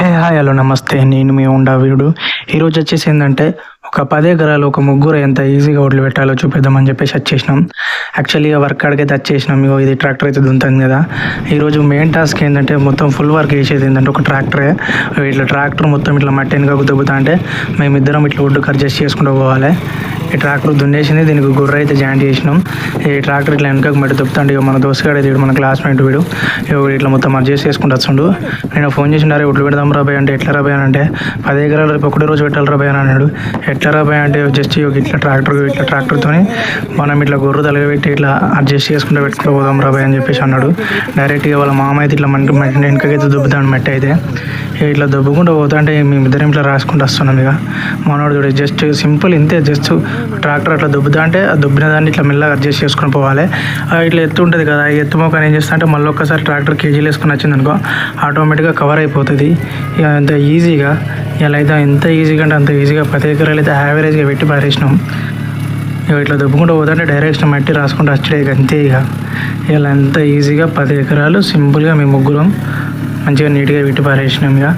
Hey hi hello నమస్తే. నేను మీ ఉండా వీడు ఈరోజు వచ్చేసి ఏంటంటే ఒక పది ఎకరాలు ఒక ముగ్గురు ఎంత ఈజీగా ఒడ్లు పెట్టాలో చూపిద్దామని చెప్పేసి వచ్చేసినాం యాక్చువల్లీ వర్క్ కాడికైతే వచ్చేసినాం ఇగో ఇది ట్రాక్టర్ అయితే దుంతుంది కదా. ఈరోజు మెయిన్ టాస్క్ ఏంటంటే మొత్తం ఫుల్ వర్క్ చేసేది ఏంటంటే ఒక ట్రాక్టరే ఇట్లా ట్రాక్టర్ మొత్తం ఇట్లా మట్టి వెనుక దుబ్బుతా అంటే మేమిద్దరం ఇట్లా ఒడ్డు అడ్జస్ట్ చేసుకుంటూ పోవాలి. ఈ ట్రాక్టర్ దున్నేసింది దీనికి గుర్ర అయితే జాయింట్ చేసినాం. ఈ ట్రాక్టర్ ఇట్లా వెనకకు మట్టి దుప్పుతాండి ఇక మన దోస్తుగాడు అయితే వీడు మన క్లాస్మేట్ వీడు ఇక ఇట్లా మొత్తం అడ్జస్ట్ చేసుకుంటూ వచ్చుండు నేను ఫోన్ చేసిండారే ఒడ్లు పెడదాం రాబాయ్ అంటే ఎట్లా రాబాయ్ అని అంటే పది ఎకరాలు రేపు ఒకటే రోజు పెట్టాలి రాబాయ్ అని అన్నాడు. ఎట్లా అంటే జస్ట్ ఇట్లా ట్రాక్టర్ ఇట్లా ట్రాక్టర్తోని మనం ఇట్లా గొర్రె తలగబెట్టి ఇట్లా అడ్జస్ట్ చేసుకుంటూ పెట్టుకుంటూ పోదాం రాబాయ్ అని చెప్పేసి అన్నాడు. డైరెక్ట్గా వాళ్ళ మామ అయితే ఇట్లా మంట మట్టి వెనకకైతే దుబ్బుతాడు మట్టి అయితే. ఇక ఇట్లా దుబ్బుకుంటూ పోతా అంటే మేమిద్దరం ఇట్లా రాసుకుంటూ వస్తున్నాం ఇక. మనోడు చూడ జస్ట్ సింపుల్ ఇంతే జస్ట్ ట్రాక్టర్ అట్లా దుబ్బుతా అంటే ఆ దుబ్బిన దాన్ని ఇట్లా మెల్లగా అడ్జస్ట్ చేసుకుని పోవాలి. ఇట్లా ఎత్తు ఉంటుంది కదా ఎత్తు మొక్కని ఏం చేస్తా అంటే మళ్ళీ ఒక్కసారి ట్రాక్టర్ కేజీలు వేసుకుని వచ్చింది అనుకో ఆటోమేటిక్గా కవర్ అయిపోతుంది. ఇక అంత ఈజీగా ఇలా అయితే ఎంత ఈజీగా అంటే అంత ఈజీగా పది ఎకరాలు అయితే యావరేజ్గా పెట్టి పారేసినాం. ఇక ఇట్లా దుబ్బుకుంటూ పోతుంటే డైరెక్షన్ మట్టి రాసుకుంటూ వచ్చడే అంతే ఇక. ఇలా ఎంత ఈజీగా పది ఎకరాలు సింపుల్గా మేము ముగ్గురం మంచిగా నీట్గా పెట్టి పారేసినాం ఇక.